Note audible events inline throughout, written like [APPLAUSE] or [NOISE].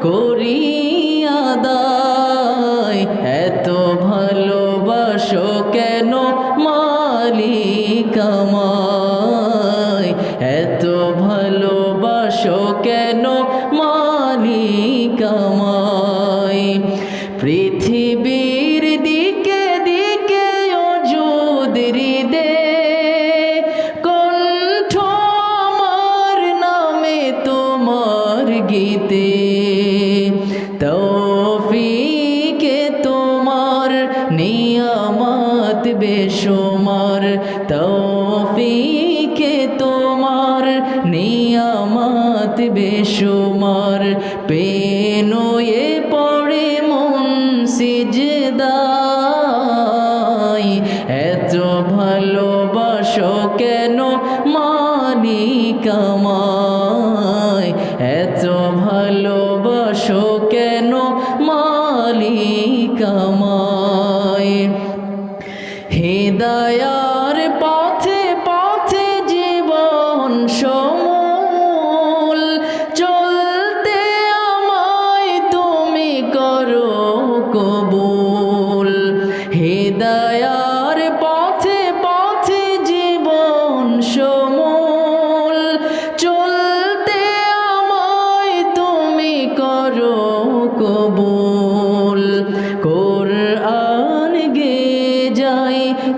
তার করি আদায়। এত ভালোবাসো কেন মালিক আমায়? এত ভালোবাসো কেন মালিক আমায়? পৃথিবীর দিকে দিকে অযুদরি দে কণ্ঠ আমার নামে তোমার গীতে বেশুমার তৌফিকে তোমার, নিয়ামত বেশুমার। পেনোয়ে পড়ে মন সিজদাই, এত ভালোবাসো কেন মালিক আমায়? এত ভালোবাসো হৃদয়ার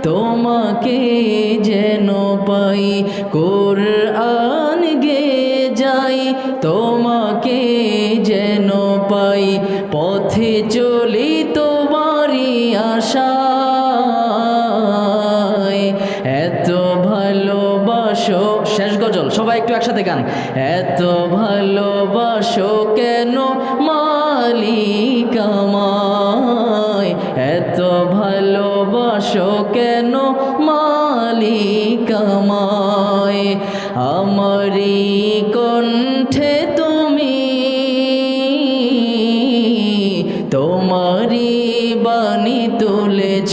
তোমাকে যেন পাই, কোরআন গে যাই, তোমাকে যেন পাই, পথে চলি তোমারই আশায়। এত ভালোবাসো, শেষ গজল, সবাই একটু একসাথে গান। এত ভালোবাসো কেন মালিক আমায়? আমারি কণ্ঠে তুমি তোমারি বাণী তুলেছ।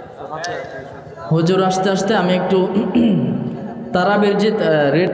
হুজুর আস্তে আস্তে আমি একটু [CLEARS THROAT] তারাবের যে রেট